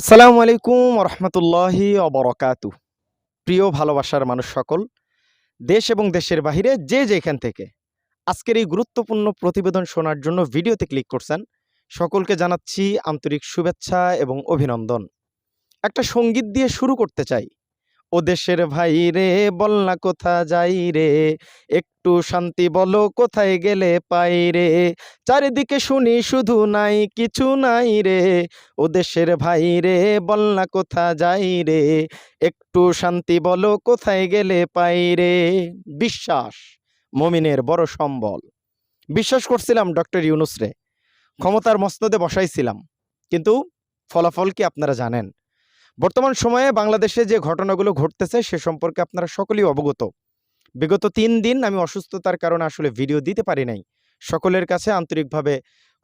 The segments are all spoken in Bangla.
আসসালামু আলাইকুম রহমতুল্লাহি অবরকাতু প্রিয় ভালোবাসার মানুষ সকল, দেশ এবং দেশের বাহিরে যে যেখান থেকে আজকের এই গুরুত্বপূর্ণ প্রতিবেদন শোনার জন্য ভিডিওতে ক্লিক করছেন, সকলকে জানাচ্ছি আন্তরিক শুভেচ্ছা এবং অভিনন্দন। একটা সংগীত দিয়ে শুরু করতে চাই। ও দেশের ভাই রে বল না কোথা যাই রে। একটু শান্তি বলো কোথায় গেলে পাই রে। চারিদিকে শুনি শুধু নাই, কিছু নাই রে। ও দেশের ভাই রে বল না কোথা যাই রে। একটু শান্তি বলো কোথায় গেলে পাই রে। বিশ্বাস, মমিনের বড় সম্বল। বিশ্বাস করছিলাম ডক্টর ইউনুস রে ক্ষমতার মস্তদে বসাইছিলাম। কিন্তু ফলাফল কি আপনারা জানেন? বর্তমান সময়ে বাংলাদেশে যে ঘটনাগুলো ঘটতেছে সে সম্পর্কে আপনারা সকলেই অবগত। বিগত তিন দিন আমি অসুস্থতার কারণে আসলে ভিডিও দিতে পারি নাই। সকলের কাছে আন্তরিকভাবে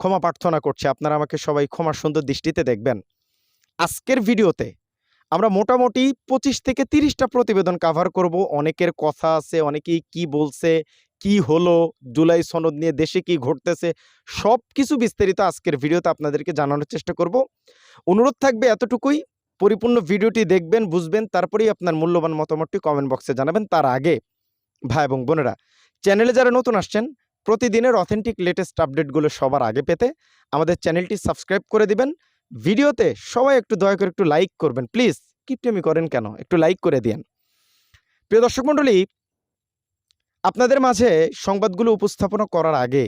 ক্ষমা প্রার্থনা করছি। আপনারা আমাকে সবাই ক্ষমা সুন্দর দৃষ্টিতে দেখবেন। আজকের ভিডিওতে আমরা মোটামুটি পঁচিশ থেকে তিরিশটা প্রতিবেদন কাভার করব। অনেকের কথা আছে, অনেকেই কি বলছে, কি হলো, জুলাই সনদ নিয়ে দেশে কি ঘটতেছে সব কিছু বিস্তারিত আজকের ভিডিওতে আপনাদেরকে জানানোর চেষ্টা করব। অনুরোধ থাকবে এতটুকুই। পরিপূর্ণ ভিডিওটি দেখবেন, বুঝবেন, তারপরেই আপনার মূল্যবান মতামতটি কমেন্ট বক্সে জানাবেন। তার আগে ভাই এবং বোনেরা চ্যানেলে যারা নতুন আসছেন, প্রতিদিনের অথেন্টিক লেটেস্ট আপডেটগুলো সবার আগে পেতে আমাদের চ্যানেলটি সাবস্ক্রাইব করে দিবেন। ভিডিওতে সবাই একটু দয়া করে একটু লাইক করবেন। প্লিজ কিপটেমি করেন কেন? একটু লাইক করে দিন প্রিয় দর্শক মণ্ডলী, আপনাদের মাঝে সংবাদগুলো উপস্থাপনা করার আগে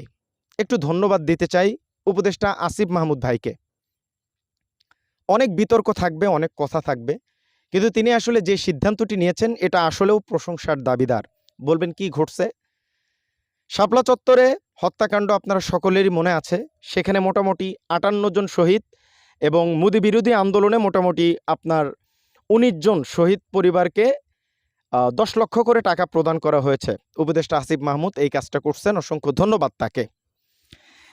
একটু ধন্যবাদ দিতে চাই উপদেষ্টা আসিফ মাহমুদ ভাইকে। অনেক বিতর্ক থাকবে, অনেক কথা থাকবে। কিন্তু তিনি আসলে যে সিদ্ধান্তটি নিয়েছেন, এটা আসলেও প্রশংসার দাবিদার। বলবেন কি ঘটছে? শাপলা চত্বরে হত্যাকাণ্ড আপনারা সকলেরই মনে আছে। সেখানে মোটামুটি আটান্ন জন শহীদ এবং মুদি বিরোধী আন্দোলনে মোটামুটি আপনার উনিশ জন শহীদ পরিবারকে দশ লক্ষ করে টাকা প্রদান করা হয়েছে। উপদেষ্টা আসিফ মাহমুদ এই কাজটা করছেন। অসংখ্য ধন্যবাদ তাকে।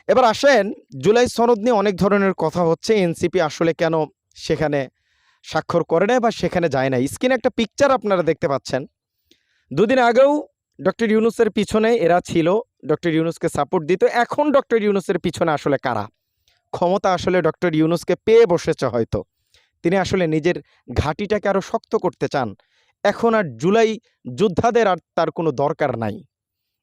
এবার আসেন, জুলাই সনদ নিয়ে অনেক ধরনের কথা হচ্ছে। এনসিপি আসলে কেন সেখানে স্বাক্ষর করে না বা সেখানে যায় না স্ক্রিনে একটা পিকচার আপনারা দেখতে পাচ্ছেন। দুদিন আগেও ডক্টর ইউনুসের পিছনে এরা ছিল। ডক্টর ইউনুসকে সাপোর্ট দিত। এখন ডক্টর ইউনুসের পিছনে আসলে কারা? ক্ষমতা আসলে ডক্টর ইউনুসকে পেয়ে বসেছে হয়তো। তিনি আসলে নিজের ঘাঁটিটাকে আরও শক্ত করতে চান। এখন আর জুলাই যোদ্ধাদের আর তার কোনো দরকার নাই।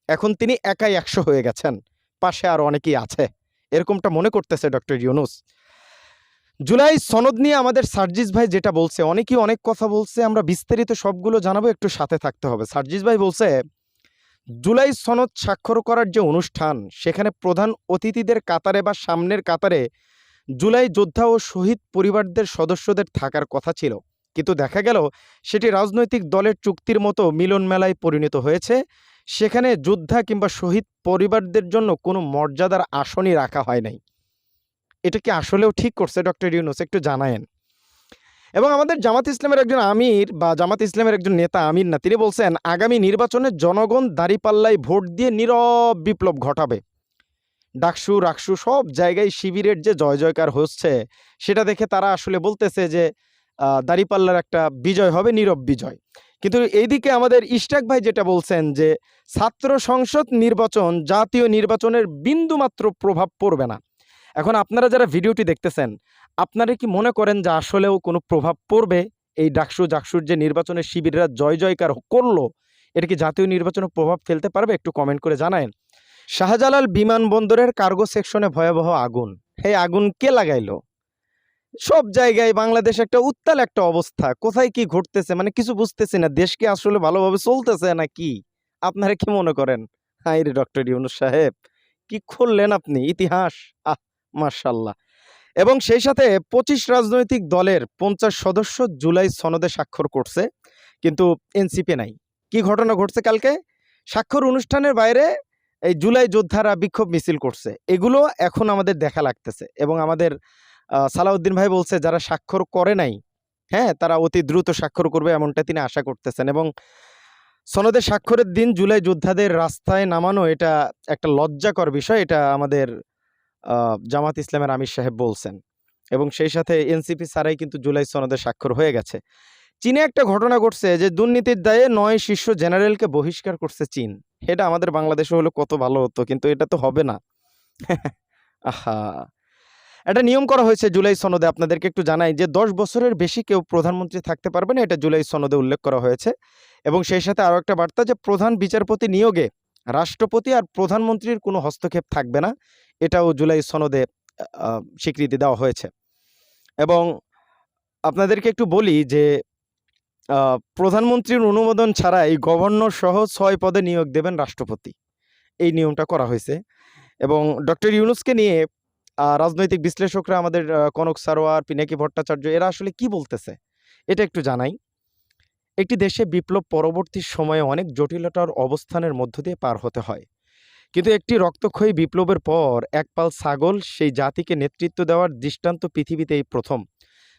এখন তিনি একাই একশো হয়ে গেছেন। পাশে আর অনেকেই আছে। এরকমটা মনে করতেছে ডক্টর ইউনুস। জুলাই সনদ নিয়ে আমাদের সার্জিস ভাই যেটা বলছে, অনেকেই অনেক কথা বলছে, আমরা বিস্তারিত সবগুলো জানাব, একটু সাথে থাকতে হবে। সার্জিস ভাই বলছে, জুলাই সনদ স্বাক্ষর করার যে অনুষ্ঠান, সেখানে প্রধান অতিথিদের কাতারে বা সামনের কাতারে জুলাই যোদ্ধা ও শহীদ পরিবারদের সদস্যদের থাকার কথা ছিল। কিন্তু দেখা গেল, সেটি রাজনৈতিক দলের চুক্তির মতো মিলন মেলায় পরিণত হয়েছে। সেখানে যোদ্ধা কিংবা শহীদ পরিবারদের জন্য কোনো মর্যাদার আসনই রাখা হয় নাই। এটা কি আসলেও ঠিক করছে ডক্টর ইউনুস? একটু জানায়েন। এবং আমাদের জামাত ইসলামের একজন আমির বা জামাত ইসলামের একজন নেতা আমির না, তিনি বলছেন, আগামী নির্বাচনে জনগণ দাঁড়িপাল্লায় ভোট দিয়ে নীরব বিপ্লব ঘটাবে। ডাকসু, রাকসু সব জায়গায় শিবিরের যে জয় জয়কার হচ্ছে, সেটা দেখে তারা আসলে বলতেছে যে দাঁড়িপাল্লার একটা বিজয় হবে, নীরব বিজয়। কিন্তু এইদিকে আমাদের ইশটাক ভাই যেটা বলছেন যে, ছাত্র সংসদ নির্বাচন জাতীয় নির্বাচনের বিন্দুমাত্র প্রভাব পড়বে না। এখন আপনারা যারা ভিডিওটি দেখতেছেন, আপনারা কি মনে করেন যে আসলেও কোনো প্রভাব পড়বে? এই ডাকসু জাকসুর যে নির্বাচনের শিবিররা জয় জয়কার করল, এটা কি জাতীয় নির্বাচনে প্রভাব ফেলতে পারবে? একটু কমেন্ট করে জানায়েন। শাহজালাল বিমানবন্দরের কার্গো সেকশনে ভয়াবহ আগুন। এই আগুন কে লাগাইলো? সব জায়গায় বাংলাদেশ একটা উত্তাল একটা অবস্থা। কোথায় কি ঘটতেছে? মানে কিছু বুঝতেছি না। দেশকে আসলে ভালোভাবে চলতেছে না কি আপনারা কি মনে করেন? হাই রে ডক্টর ইউনুস সাহেব, কি খুললেন আপনি? ইতিহাস? আহ মার্শাল্লাহ এবং সেই সাথে পঁচিশ রাজনৈতিক দলের পঞ্চাশ সদস্য জুলাই সনদে স্বাক্ষর করছে, কিন্তু এনসিপি নাই। কি ঘটনা ঘটছে কালকে? স্বাক্ষর অনুষ্ঠানের বাইরে এই জুলাই যোদ্ধারা বিক্ষোভ মিছিল করছে। এগুলো এখন আমাদের দেখা লাগতেছে এবং আমাদের সালাউদ্দিন ভাই বলছে, যারা স্বাক্ষর করে নাই হ্যাঁ তারা অতি দ্রুত স্বাক্ষর করবে এমনটা তিনি আশা করতেছেন। এবং সনদের স্বাক্ষরের দিন জুলাই যোদ্ধাদের রাস্তায় নামানো এটা একটা লজ্জাকর বিষয়, এটা আমাদের জামাত ইসলামের আমির সাহেব বলছেন। এবং সেই সাথে এনসিপি ছাড়াই কিন্তু জুলাই সনদে স্বাক্ষর হয়ে গেছে। চীনে একটা ঘটনা ঘটছে যে, দুর্নীতির দায়ে নয় শীর্ষ জেনারেলকে বহিষ্কার করছে চীন। এটা আমাদের বাংলাদেশে হলে কত ভালো হতো, কিন্তু এটা তো হবে না। আহা! একটা নিয়ম করা হয়েছে জুলাই সনদে। আপনাদেরকে একটু জানাই যে, দশ বছরের বেশি কেউ প্রধানমন্ত্রী থাকতে পারবে না, এটা জুলাই সনদে উল্লেখ করা হয়েছে। এবং সেই সাথে আরও একটা বার্তা যে, প্রধান বিচারপতি নিয়োগে রাষ্ট্রপতি আর প্রধানমন্ত্রীর কোনো হস্তক্ষেপ থাকবে না, এটাও জুলাই সনদে স্বীকৃতি দেওয়া হয়েছে। এবং আপনাদেরকে একটু বলি যে প্রধানমন্ত্রীর অনুমোদন ছাড়াই গভর্নর সহ ছয় পদে নিয়োগ দেবেন রাষ্ট্রপতি। এই নিয়মটা করা হয়েছে। এবং ডক্টর ইউনুসকে নিয়ে রাজনৈতিক বিশ্লেষকরা আমাদের কনক সারোয়ার, পিনাকি ভট্টাচার্য, এরা আসলে কি বলতেছে? এটা একটু জানাই। একটি দেশে বিপ্লব পরবর্তী সময়ে অনেক জটিলতার অবস্থানের মধ্য দিয়ে পার হতে হয়। কিন্তু একটি রক্তক্ষয়ী বিপ্লবের পর একপাল ছাগল সেই জাতিকে নেতৃত্ব দেওয়ার দৃষ্টান্ত পৃথিবীতে এই প্রথম।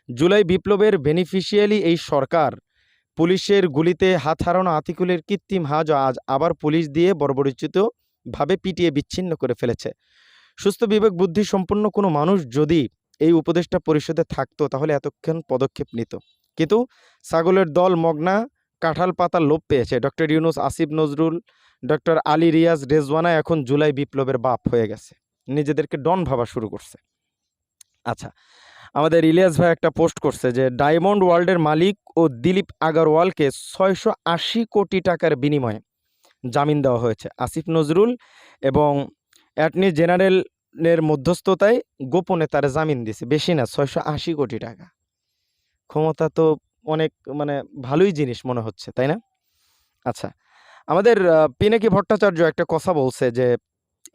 জুলাই বিপ্লবের বেনিফিশিয়ালি এই সরকার পুলিশের গুলিতে হাত হারানো আতিকুলের কৃত্রিম হাজ আজ আবার পুলিশ দিয়ে বর্বরচিতভাবে পিটিয়ে বিচ্ছিন্ন করে ফেলেছে। সুস্থ বিবেক, বুদ্ধি সম্পন্ন কোনো মানুষ যদি এই উপদেষ্টা পরিষদে থাকতো, তাহলে এতক্ষণ পদক্ষেপ নিত। কিন্তু ছাগলের দল মগনা, কাঁঠাল পাতা লোপ পেয়েছে। ডক্টর ইউনুস, আসিফ নজরুল, ডক্টর আলী রিয়াজ, রেজওয়ানা এখন জুলাই বিপ্লবের বাপ হয়ে গেছে। নিজেদেরকে ডন ভাবা শুরু করছে। আচ্ছা আমাদের ইলিয়াস ভাই একটা পোস্ট করছে যে, ডায়মন্ড ওয়ার্ল্ডের মালিক ও দিলীপ আগারওয়ালকে ছয়শো আশি কোটি টাকার বিনিময়ে জামিন দেওয়া হয়েছে। আসিফ নজরুল এবং অ্যাটর্নি জেনারেলের মধ্যস্থতায় গোপনে তার জামিন দিছে বেশি না, ছয়শো আশি কোটি টাকা। ক্ষমতা তো অনেক মানে ভালোই জিনিস মনে হচ্ছে, তাই না? আচ্ছা আমাদের পিনাকি ভট্টাচার্য একটা কথা বলছে যে,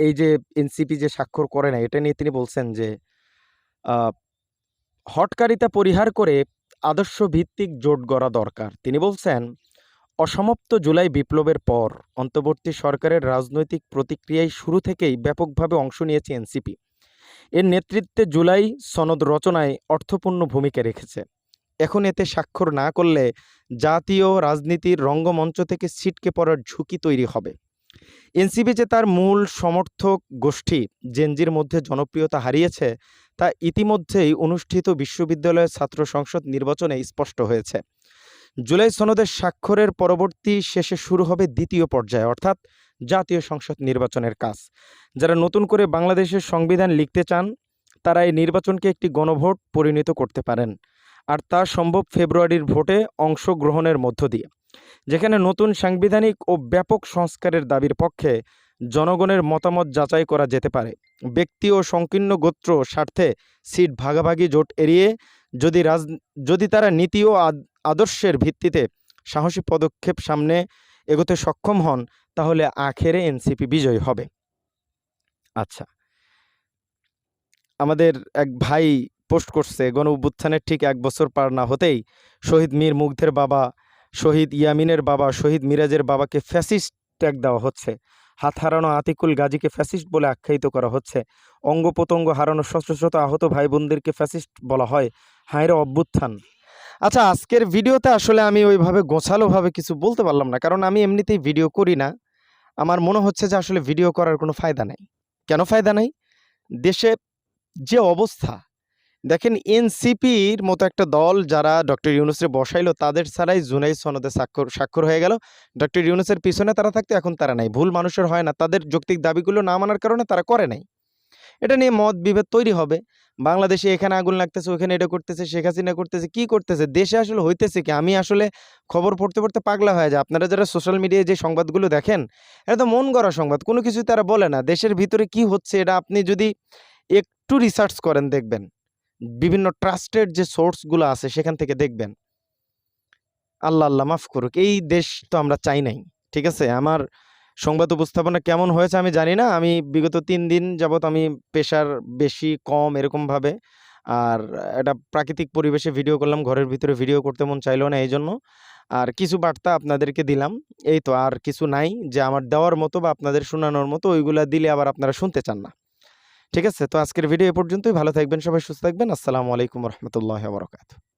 এই যে এনসিপি যে স্বাক্ষর করে না, এটা নিয়ে তিনি বলছেন যে হটকারিতা পরিহার করে আদর্শ ভিত্তিক জোট গড়া দরকার। তিনি বলছেন অসমাপ্ত জুলাই বিপ্লবের পর অন্তর্বর্তী সরকারের রাজনৈতিক প্রতিক্রিয়ায় শুরু থেকেই ব্যাপকভাবে অংশ নিয়েছে এনসিপি। এর নেতৃত্বে জুলাই সনদ রচনায় অর্থপূর্ণ ভূমিকা রেখেছে। এখন এতে স্বাক্ষর না করলে জাতীয় রাজনীতির রঙ্গমঞ্চ থেকে ছিটকে পড়ার ঝুঁকি তৈরি হবে। এনসিপি যে তার মূল সমর্থক গোষ্ঠী, জেনজির মধ্যে জনপ্রিয়তা হারিয়েছে, তা ইতিমধ্যেই অনুষ্ঠিত বিশ্ববিদ্যালয়ের ছাত্র সংসদ নির্বাচনে স্পষ্ট হয়েছে। জুলাই সনদের স্বাক্ষরের পরবর্তী শেষে শুরু হবে দ্বিতীয় পর্যায়ে, অর্থাৎ জাতীয় সংসদ নির্বাচনের কাজ। যারা নতুন করে বাংলাদেশের সংবিধান লিখতে চান, তারা এই নির্বাচনকে একটি গণভোট পরিণত করতে পারেন। আর তা সম্ভব ফেব্রুয়ারির ভোটে অংশগ্রহণের মধ্য দিয়ে, যেখানে নতুন সাংবিধানিক ও ব্যাপক সংস্কারের দাবির পক্ষে জনগণের মতামত যাচাই করা যেতে পারে। ব্যক্তি ও সংকীর্ণ গোত্র স্বার্থে সিট ভাগাভাগি জোট এড়িয়ে যদি রাজ, যদি তারা নীতি ও আদ- আদর্শের ভিত্তিতে সাহসী পদক্ষেপ সামনে এগোতে সক্ষম হন, তাহলে আখেরে এনসিপি বিজয়ী হবে। আচ্ছা। আমাদের এক ভাই পোস্ট করছে, গণ অভ্যুত্থানের ঠিক এক বছর পার না হতেই শহীদ মীর মুগ্ধের বাবা, শহীদ ইয়ামিনের বাবা, শহীদ মিরাজের বাবাকে ফ্যাসিস্ট ট্যাগ দেওয়া হচ্ছে। হাত হারানো আতিকুল গাজীকে ফ্যাসিস্ট বলে আখ্যায়িত করা হচ্ছে। অঙ্গ প্রত্যঙ্গ হারানো শত আহত ভাই বোনদেরকে ফ্যাসিস্ট বলা হয়। হায়রে অভ্যুত্থান। আচ্ছা আজকের ভিডিওতে আসলে আমি ওইভাবে গোছালোভাবে কিছু বলতে পারলাম না, কারণ আমি এমনিতেই ভিডিও করি না। আমার মনে হচ্ছে যে আসলে ভিডিও করার কোনো ফায়দা নাই। কেন ফায়দা নাই? দেশে যে অবস্থা দেখেন এনসিপির মতো একটা দল যারা ডক্টর ইউনুসে বসাইলো, তাদের ছাড়াই জুনাই সনদে স্বাক্ষর স্বাক্ষর হয়ে গেল। ডক্টর ইউনুসের পিছনে তারা থাকতে এখন তারা নাই। ভুল মানুষের হয় না। তাদের যৌক্তিক দাবিগুলো না মানার কারণে তারা করে নাই। এটা নিয়ে মত বিভেদ তৈরি হবে। বাংলাদেশে এখানে আগুন লাগতেছে, ওখানে এটা করতেছে, শেখ হাসিনা করতেছে, কি করতেছে, দেশে আসলে হইতেছে কি? আমি আসলে খবর পড়তে পড়তে পাগলা হয়ে যায় আপনারা যারা সোশ্যাল মিডিয়ায় যে সংবাদগুলো দেখেন, এটা তো মন গড়া সংবাদ। কোনো কিছু তারা বলে না। দেশের ভিতরে কি হচ্ছে, এটা আপনি যদি একটু রিসার্চ করেন, দেখবেন। বিভিন্ন ট্রাস্টেড যে সোর্সগুলো আছে সেখান থেকে দেখবেন। আল্লাহ আল্লাহ মাফ করুক, এই দেশ তো আমরা চাই নাই, ঠিক আছে? আমার সংবাদ উপস্থাপনা কেমন হয়েছে আমি জানি না, আমি বিগত তিন দিন যাবত আমি পেশার বেশি, কম এরকমভাবে আর একটা প্রাকৃতিক পরিবেশে ভিডিও করলাম, ঘরের ভিতরে ভিডিও করতে মন চাইলো না এই জন্য। আর কিছু বার্তা আপনাদেরকে দিলাম, এই তো আর কিছু নাই, যে আমার দেওয়ার মতো বা আপনাদের শোনানোর মতো, ওইগুলা দিলে আবার আপনারা শুনতে চান না। ঠিক আছে? তো আজকের ভিডিও এ পর্যন্তই। ভালো থাকবেন, সবাই সুস্থ থাকবেন। আসসালামু আলাইকুম রহমতুল্লাহ বরকাত